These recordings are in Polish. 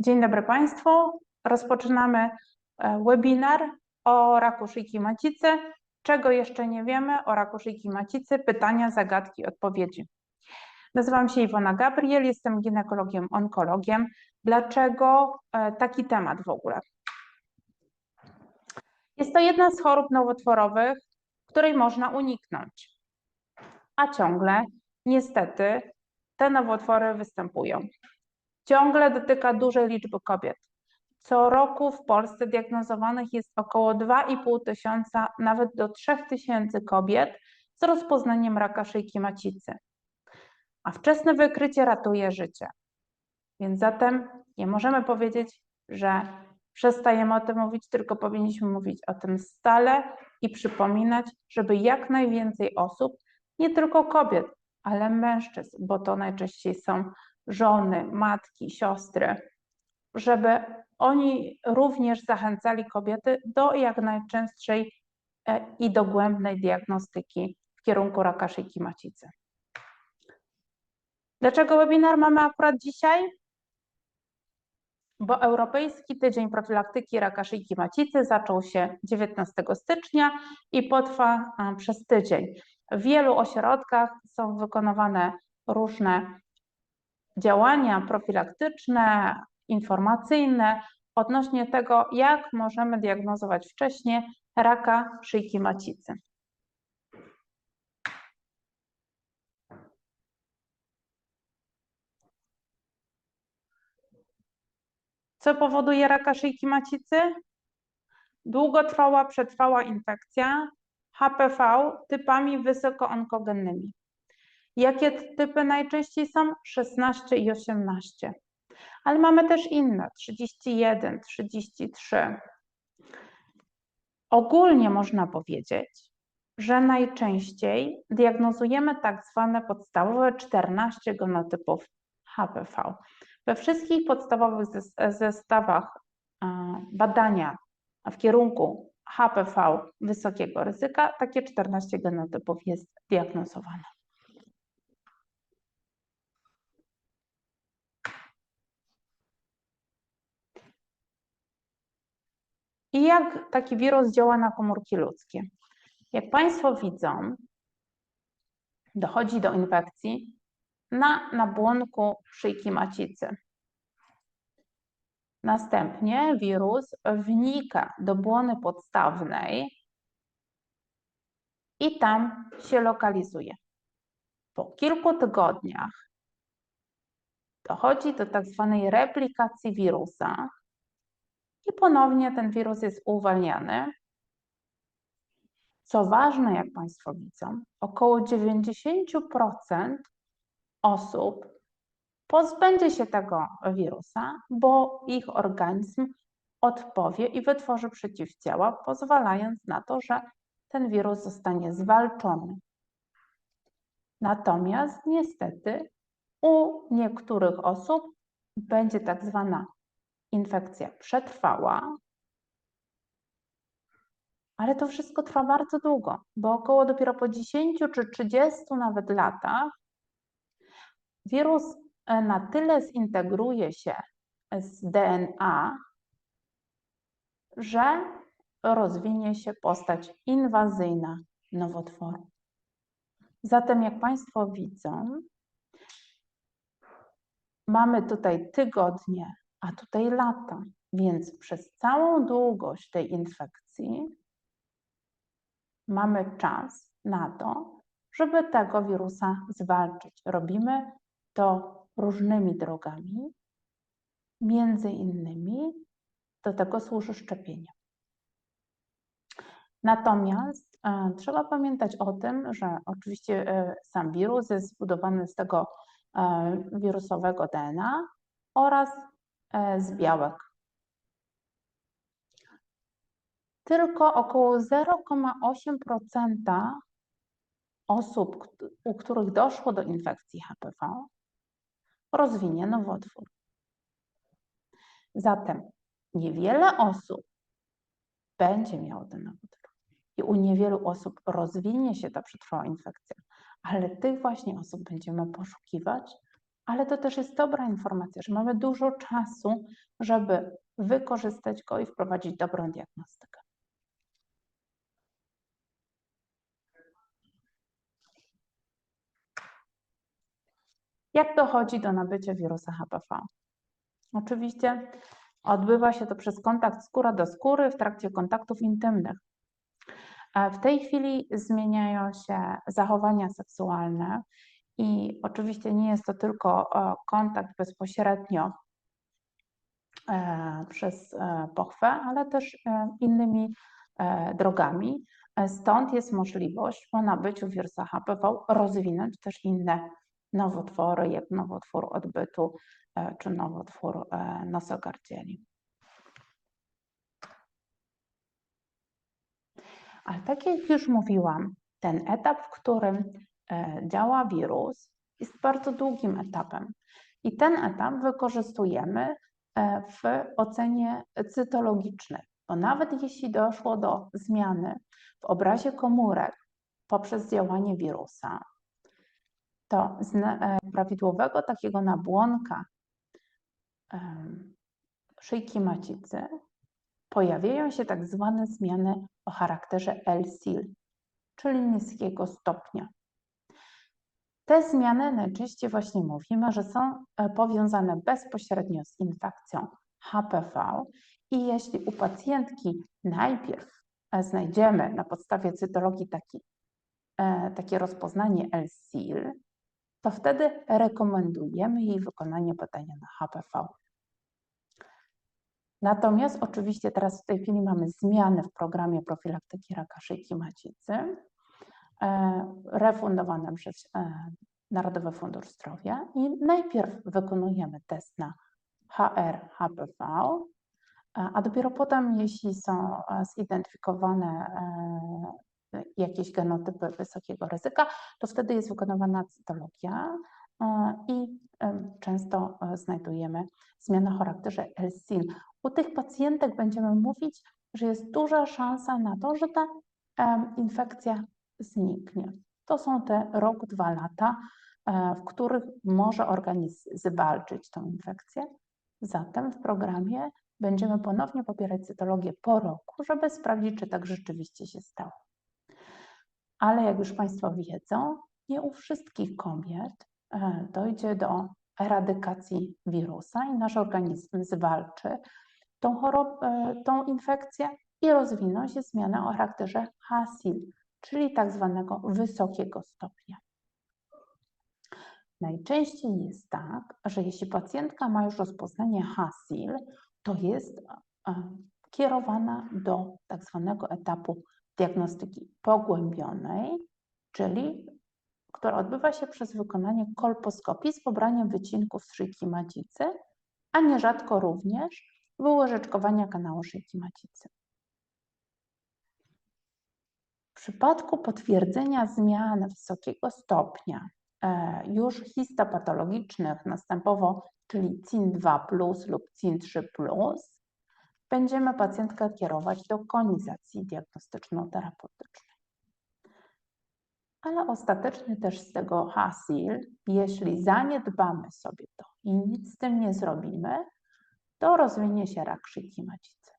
Dzień dobry Państwu. Rozpoczynamy e, webinar o raku szyjki macicy. Czego jeszcze nie wiemy o raku szyjki macicy? Pytania, zagadki, odpowiedzi. Nazywam się Iwona Gabriel, jestem ginekologiem, onkologiem. Dlaczego e, taki temat w ogóle? Jest to jedna z chorób nowotworowych, której można uniknąć, a ciągle niestety te nowotwory występują. Ciągle dotyka dużej liczby kobiet. Co roku w Polsce diagnozowanych jest około 2,5 tysiąca, nawet do 3 tysięcy kobiet z rozpoznaniem raka szyjki macicy. A wczesne wykrycie ratuje życie. Więc zatem nie możemy powiedzieć, że przestajemy o tym mówić, tylko powinniśmy mówić o tym stale i przypominać, żeby jak najwięcej osób, nie tylko kobiet, ale mężczyzn, bo to najczęściej są żony, matki, siostry, żeby oni również zachęcali kobiety do jak najczęstszej e, i dogłębnej diagnostyki w kierunku raka szyjki macicy. Dlaczego webinar mamy akurat dzisiaj? Bo Europejski Tydzień Profilaktyki Raka Szyjki Macicy zaczął się 19 stycznia i potrwa przez tydzień. W wielu ośrodkach są wykonywane różne działania profilaktyczne, informacyjne odnośnie tego, jak możemy diagnozować wcześniej raka szyjki macicy. Co powoduje raka szyjki macicy? Długotrwała, przetrwała infekcja HPV typami wysokoonkogennymi. Jakie typy najczęściej są? 16 i 18. Ale mamy też inne, 31, 33. Ogólnie można powiedzieć, że najczęściej diagnozujemy tak zwane podstawowe 14 genotypów HPV. We wszystkich podstawowych zestawach badania w kierunku HPV wysokiego ryzyka takie 14 genotypów jest diagnozowane. I jak taki wirus działa na komórki ludzkie? Jak Państwo widzą, dochodzi do infekcji na nabłonku szyjki macicy. Następnie wirus wnika do błony podstawnej i tam się lokalizuje. Po kilku tygodniach dochodzi do tak zwanej replikacji wirusa, i ponownie ten wirus jest uwalniany. Co ważne, jak Państwo widzą, około 90% osób pozbędzie się tego wirusa, bo ich organizm odpowie i wytworzy przeciwciała, pozwalając na to, że ten wirus zostanie zwalczony. Natomiast niestety u niektórych osób będzie tak zwana infekcja przetrwała, ale to wszystko trwa bardzo długo, bo około dopiero po 10 czy 30 nawet latach wirus e, na tyle zintegruje się z DNA, że rozwinie się postać inwazyjna nowotworu. Zatem, jak Państwo widzą, mamy tutaj tygodnie a tutaj lata. Więc przez całą długość tej infekcji mamy czas na to, żeby tego wirusa zwalczyć. Robimy to różnymi drogami, między innymi do tego służy szczepienie. Natomiast e, trzeba pamiętać o tym, że oczywiście e, sam wirus jest zbudowany z tego e, wirusowego DNA oraz z białek. Tylko około 0,8% osób, u których doszło do infekcji HPV, rozwinie nowotwór. Zatem niewiele osób będzie miało ten nowotwór i u niewielu osób rozwinie się ta przetrwała infekcja, ale tych właśnie osób będziemy poszukiwać, ale to też jest dobra informacja, że mamy dużo czasu, żeby wykorzystać go i wprowadzić dobrą diagnostykę. Jak dochodzi do nabycia wirusa HPV? Oczywiście odbywa się to przez kontakt skóra do skóry w trakcie kontaktów intymnych. E, W tej chwili zmieniają się zachowania seksualne i oczywiście nie jest to tylko e, kontakt bezpośrednio e, przez e, pochwę, ale też innymi drogami. Stąd jest możliwość po nabyciu wirusa HPV rozwinąć też inne nowotwory, jak nowotwór odbytu czy nowotwór nosogardzieli. Ale tak jak już mówiłam, ten etap, w którym działa wirus, jest bardzo długim etapem. I ten etap wykorzystujemy e, w ocenie cytologicznej, bo nawet jeśli doszło do zmiany w obrazie komórek poprzez działanie wirusa, to z e, prawidłowego takiego nabłonka szyjki macicy pojawiają się tak zwane zmiany o charakterze LSIL, czyli niskiego stopnia. Te zmiany najczęściej właśnie mówimy, że są e, powiązane bezpośrednio z infekcją HPV i jeśli u pacjentki najpierw e, znajdziemy na podstawie cytologii taki, e, takie rozpoznanie LSIL, to wtedy rekomendujemy jej wykonanie badania na HPV. Natomiast oczywiście teraz w tej chwili mamy zmiany w programie profilaktyki raka szyjki macicy, refundowane przez e, Narodowy Fundusz Zdrowia i najpierw wykonujemy test na HR, HPV, a- dopiero potem, jeśli są e, zidentyfikowane e, jakieś genotypy wysokiego ryzyka, to wtedy jest wykonywana cytologia e, i często e, znajdujemy zmianę o charakterze LSIL. U tych pacjentek będziemy mówić, że jest duża szansa na to, że ta infekcja zniknie. To są te rok, dwa lata, e, w których może organizm zwalczyć tą infekcję. Zatem w programie będziemy ponownie pobierać cytologię po roku, żeby sprawdzić, czy tak rzeczywiście się stało. Ale jak już Państwo wiedzą, nie u wszystkich kobiet e, dojdzie do eradykacji wirusa i nasz organizm zwalczy tą, chorob- e, tą infekcję i rozwiną się zmiany o charakterze HACIL, czyli tak zwanego wysokiego stopnia. Najczęściej jest tak, że jeśli pacjentka ma już rozpoznanie HACIL, to jest kierowana do tak zwanego etapu diagnostyki pogłębionej, czyli która odbywa się przez wykonanie kolposkopii z pobraniem wycinków z szyjki macicy, a nierzadko również wyłożeczkowania kanału szyjki macicy. W przypadku potwierdzenia zmian wysokiego stopnia e, już histopatologicznych następowo, czyli CIN2 lub CIN3, będziemy pacjentkę kierować do konizacji diagnostyczno-terapeutycznej. Ale ostatecznie też z tego HACIL, jeśli zaniedbamy sobie to i nic z tym nie zrobimy, to rozwinie się rak szyjki macicy.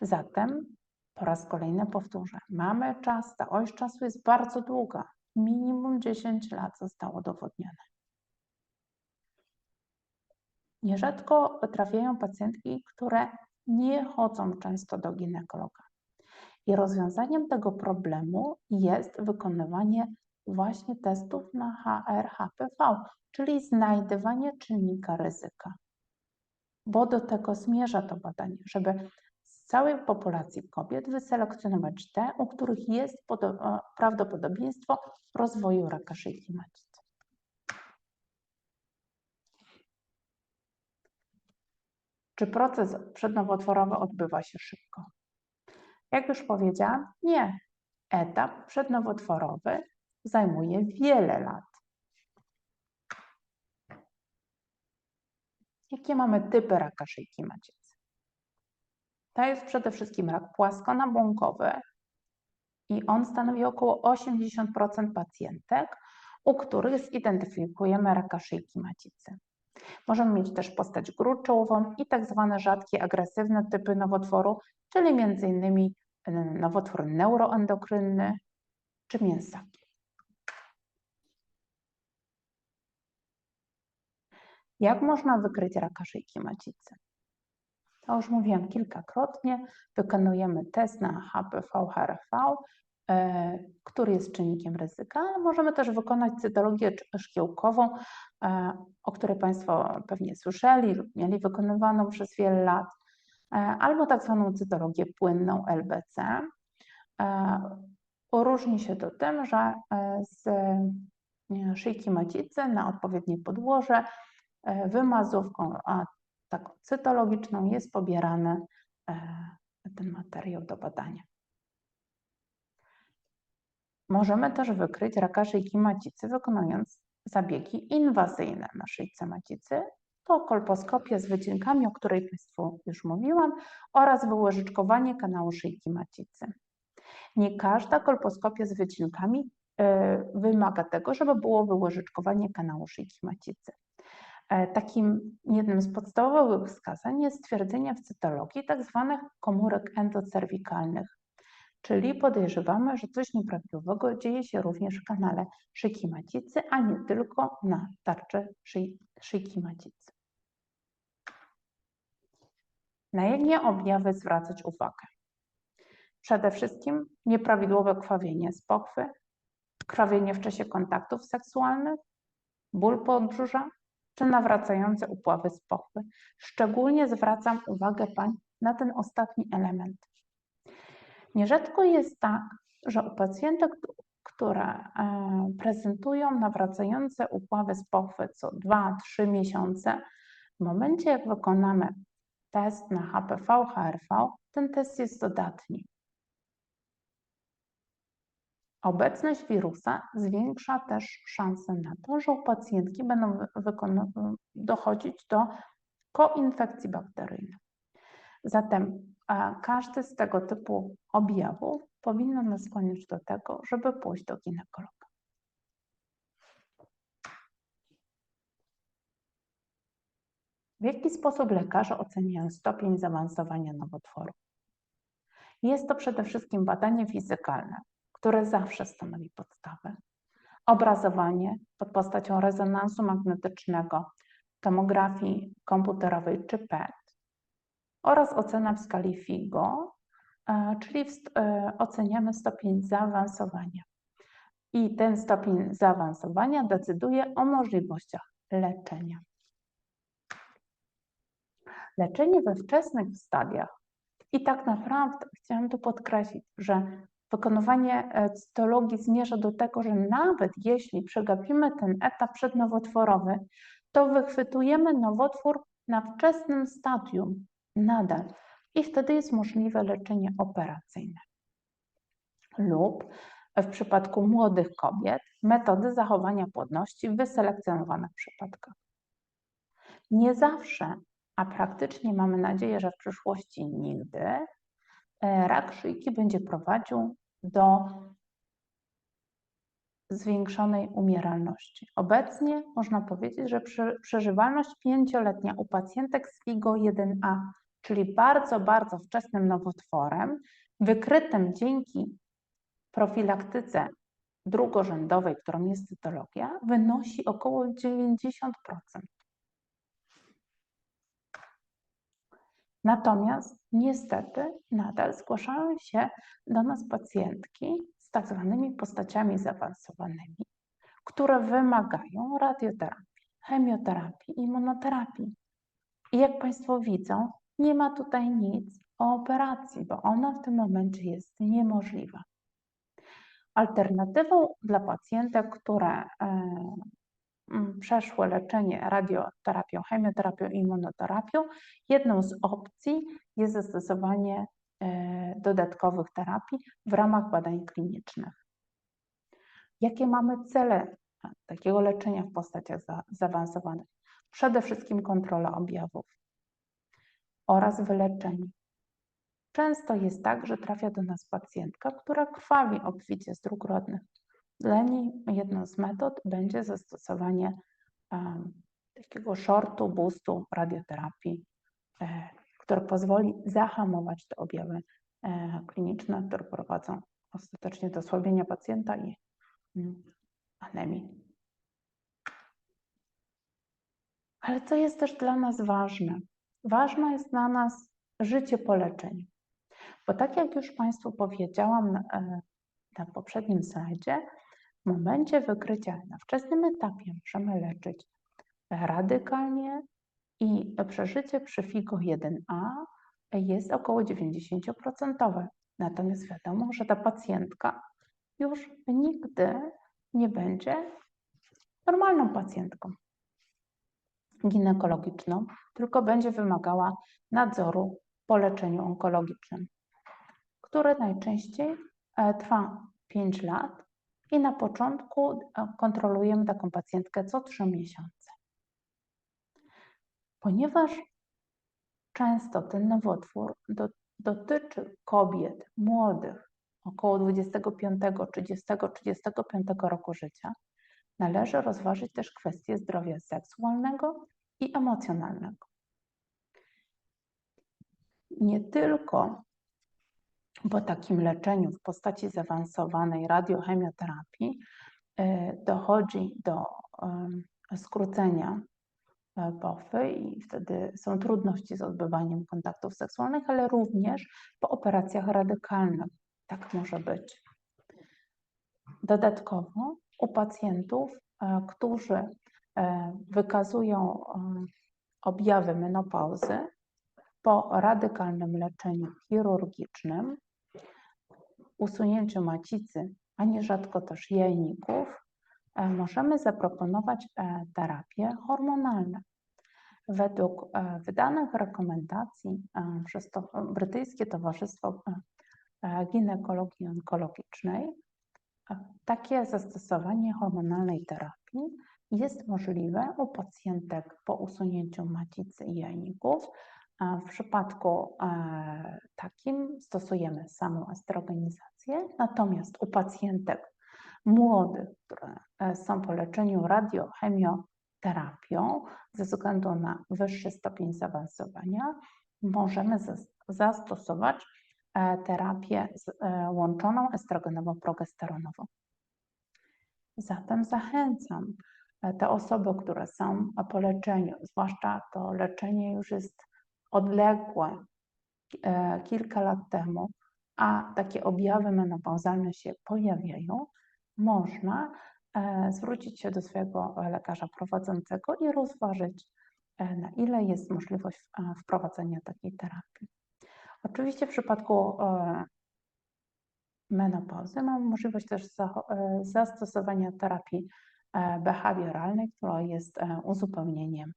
Zatem po raz kolejny powtórzę, mamy czas, ta oś czasu jest bardzo długa, minimum 10 lat zostało udowodnione. Nierzadko trafiają pacjentki, które nie chodzą często do ginekologa. I rozwiązaniem tego problemu jest wykonywanie właśnie testów na HR-HPV, czyli znajdywanie czynnika ryzyka. Bo do tego zmierza to badanie, żeby całej populacji kobiet wyselekcjonować te, u których jest podo- prawdopodobieństwo rozwoju raka szyjki macicy. Czy proces przednowotworowy odbywa się szybko? Jak już powiedziałam, nie. Etap przednowotworowy zajmuje wiele lat. Jakie mamy typy raka szyjki macicy? To jest przede wszystkim rak płaskonabłonkowy i on stanowi około 80% pacjentek, u których zidentyfikujemy raka szyjki macicy. Możemy mieć też postać gruczołową i tak zwane rzadkie, agresywne typy nowotworu, czyli m.in. nowotwór neuroendokrynny czy mięsaki. Jak można wykryć raka szyjki macicy? To już mówiłam kilkakrotnie. Wykonujemy test na HPV-HRV, e, który jest czynnikiem ryzyka. Możemy też wykonać cytologię szkiełkową, e, o której Państwo pewnie słyszeli lub mieli wykonywaną przez wiele lat, e, albo tak zwaną cytologię płynną LBC. Różni się to tym, że z szyjki macicy na odpowiednie podłoże wymazówką, taką cytologiczną jest pobierany ten materiał do badania. Możemy też wykryć raka szyjki macicy wykonując zabiegi inwazyjne na szyjce macicy. To kolposkopia z wycinkami, o której Państwu już mówiłam, oraz wyłożyczkowanie kanału szyjki macicy. Nie każda kolposkopia z wycinkami wymaga tego, żeby było wyłożyczkowanie kanału szyjki macicy. E, takim jednym z podstawowych wskazań jest stwierdzenie w cytologii tzw. Tak komórek endocerwikalnych, czyli podejrzewamy, że coś nieprawidłowego dzieje się również w kanale szyjki macicy, a nie tylko na tarczy szyj, szyjki macicy. Na jakie objawy zwracać uwagę? Przede wszystkim nieprawidłowe krwawienie z pochwy, krwawienie w czasie kontaktów seksualnych, ból podbrzucha, czy nawracające upławy z pochwy. Szczególnie zwracam uwagę pań na ten ostatni element. Nierzadko jest tak, że u pacjentek, które e, prezentują nawracające upławy z pochwy co 2-3 miesiące, w momencie jak wykonamy test na HPV, HRV, ten test jest dodatni. Obecność wirusa zwiększa też szanse na to, że u pacjentki będą dochodzić do koinfekcji bakteryjnych. Zatem każdy z tego typu objawów powinno nas skłonić do tego, żeby pójść do ginekologa. W jaki sposób lekarze oceniają stopień zaawansowania nowotworu? Jest to przede wszystkim badanie fizykalne, które zawsze stanowi podstawę. Obrazowanie pod postacią rezonansu magnetycznego, tomografii komputerowej czy PET oraz ocena w skali FIGO, e, czyli e, oceniamy stopień zaawansowania. I ten stopień zaawansowania decyduje o możliwościach leczenia. Leczenie we wczesnych stadiach i tak naprawdę chciałam tu podkreślić, że Wykonywanie e, cytologii zmierza do tego, że nawet jeśli przegapimy ten etap przednowotworowy, to wychwytujemy nowotwór na wczesnym stadium nadal i wtedy jest możliwe leczenie operacyjne. Lub w przypadku młodych kobiet metody zachowania płodności w wyselekcjonowanych przypadkach. Nie zawsze, a praktycznie mamy nadzieję, że w przyszłości nigdy, e, rak szyjki będzie prowadził do zwiększonej umieralności. Obecnie można powiedzieć, że przeżywalność pięcioletnia u pacjentek z FIGO 1A, czyli bardzo, bardzo wczesnym nowotworem, wykrytym dzięki profilaktyce drugorzędowej, którą jest cytologia, wynosi około 90%. Natomiast niestety nadal zgłaszają się do nas pacjentki z tak zwanymi postaciami zaawansowanymi, które wymagają radioterapii, chemioterapii i monoterapii. I jak Państwo widzą, nie ma tutaj nic o operacji, bo ona w tym momencie jest niemożliwa. Alternatywą dla pacjentek, które Mm, przeszłe leczenie radioterapią, chemioterapią immunoterapią, jedną z opcji jest zastosowanie e, dodatkowych terapii w ramach badań klinicznych. Jakie mamy cele takiego leczenia w postaciach zaawansowanych? Przede wszystkim kontrola objawów oraz wyleczenie. Często jest tak, że trafia do nas pacjentka, która krwawi obficie z dróg rodnych. Dla niej jedną z metod będzie zastosowanie takiego shortu, boostu radioterapii, e, które pozwoli zahamować te objawy e, kliniczne, które prowadzą ostatecznie do osłabienia pacjenta i mm, anemii. Ale co jest też dla nas ważne? Ważne jest dla nas życie po leczeniu. Bo tak jak już Państwu powiedziałam e, na poprzednim slajdzie, w momencie wykrycia na wczesnym etapie możemy leczyć radykalnie i przeżycie przy FIGO 1A jest około 90%. Natomiast wiadomo, że ta pacjentka już nigdy nie będzie normalną pacjentką ginekologiczną, tylko będzie wymagała nadzoru po leczeniu onkologicznym, który najczęściej e, trwa 5 lat i na początku e, kontrolujemy taką pacjentkę co 3 miesiące. Ponieważ często ten nowotwór do, dotyczy kobiet młodych, około 25, 30, 35 roku życia, należy rozważyć też kwestie zdrowia seksualnego i emocjonalnego. Nie tylko po takim leczeniu w postaci zaawansowanej radiochemioterapii y, dochodzi do skrócenia e, pofy i wtedy są trudności z odbywaniem kontaktów seksualnych, ale również po operacjach radykalnych. Tak może być. Dodatkowo u pacjentów, e, którzy e, wykazują objawy menopauzy, po radykalnym leczeniu chirurgicznym, usunięciu macicy, a nierzadko też jajników, e, możemy zaproponować e, terapie hormonalne. Według e, wydanych rekomendacji przez to Brytyjskie Towarzystwo Ginekologii Onkologicznej, takie zastosowanie hormonalnej terapii jest możliwe u pacjentek po usunięciu macicy i jajników, w przypadku takim stosujemy samą estrogenizację, natomiast u pacjentek młodych, które e, są po leczeniu radiochemioterapią, ze względu na wyższy stopień zaawansowania, możemy zastosować e, terapię łączoną estrogenową-progesteronową. Zatem zachęcam te osoby, które są po leczeniu, zwłaszcza to leczenie już jest odległe e, kilka lat temu, a takie objawy menopauzalne się pojawiają, można e, zwrócić się do swojego lekarza prowadzącego i rozważyć, e, na ile jest możliwość wprowadzenia takiej terapii. Oczywiście w przypadku menopauzy mamy możliwość też zastosowania terapii behawioralnej, która jest uzupełnieniem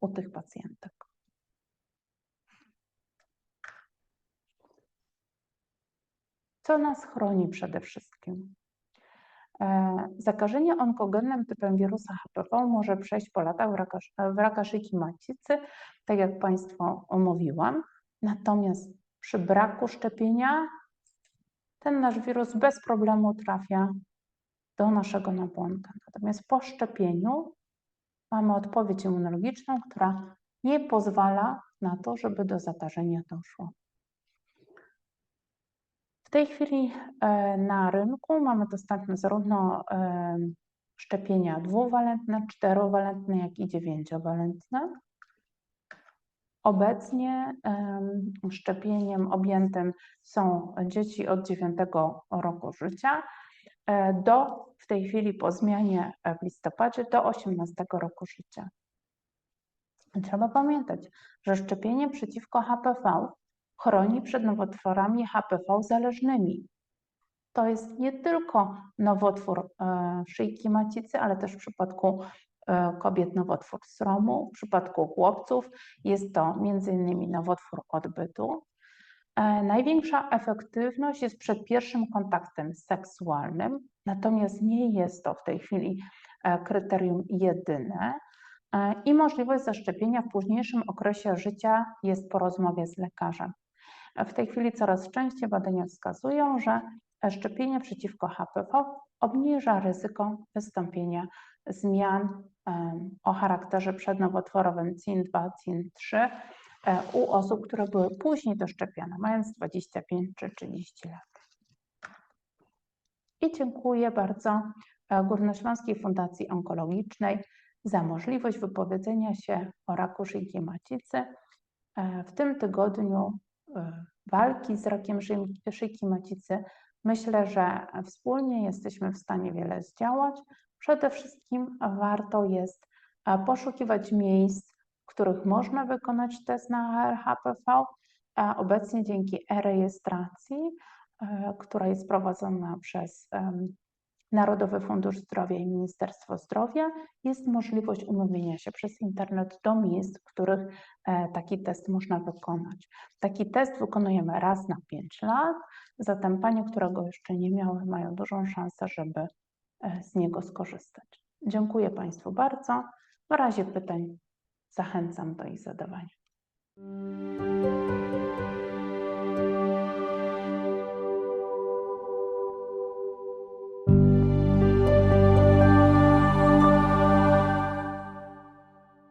u tych pacjentek. Co nas chroni przede wszystkim? E, zakażenie onkogennym typem wirusa HPV może przejść po latach w raka, szyjki macicy, tak jak Państwu omówiłam. Natomiast przy braku szczepienia ten nasz wirus bez problemu trafia do naszego nabłonka. Natomiast po szczepieniu mamy odpowiedź immunologiczną, która nie pozwala na to, żeby do zakażenia doszło. W tej chwili e, na rynku mamy dostępne zarówno e, szczepienia dwuwalentne, czterowalentne, jak i dziewięciowalentne. Obecnie szczepieniem objętym są dzieci od 9 roku życia e, do w tej chwili po zmianie w listopadzie do 18 roku życia. Trzeba pamiętać, że szczepienie przeciwko HPV chroni przed nowotworami HPV zależnymi. To jest nie tylko nowotwór e, szyjki macicy, ale też w przypadku e, kobiet nowotwór sromu, w przypadku chłopców jest to m.in. nowotwór odbytu. E, największa efektywność jest przed pierwszym kontaktem seksualnym, natomiast nie jest to w tej chwili kryterium jedyne i możliwość zaszczepienia w późniejszym okresie życia jest po rozmowie z lekarzem. W tej chwili coraz częściej badania wskazują, że szczepienie przeciwko HPV obniża ryzyko wystąpienia zmian o charakterze przednowotworowym CIN2, CIN3 e, u osób, które były później doszczepione, mając 25 czy 30 lat. I dziękuję bardzo e, Górnośląskiej Fundacji Onkologicznej za możliwość wypowiedzenia się o raku szyjki macicy. E, W tym tygodniu walki z rakiem szyj- szyjki macicy myślę, że wspólnie jesteśmy w stanie wiele zdziałać. Przede wszystkim warto jest e, poszukiwać miejsc, w których można wykonać test na HPV. a Obecnie dzięki e-rejestracji, e, która jest prowadzona przez Narodowy Fundusz Zdrowia i Ministerstwo Zdrowia, jest możliwość umówienia się przez internet do miejsc, w których e, taki test można wykonać. Taki test wykonujemy raz na 5 lat, zatem panie, które go jeszcze nie miały, mają dużą szansę, żeby e, z niego skorzystać. Dziękuję Państwu bardzo. W razie pytań zachęcam do ich zadawania.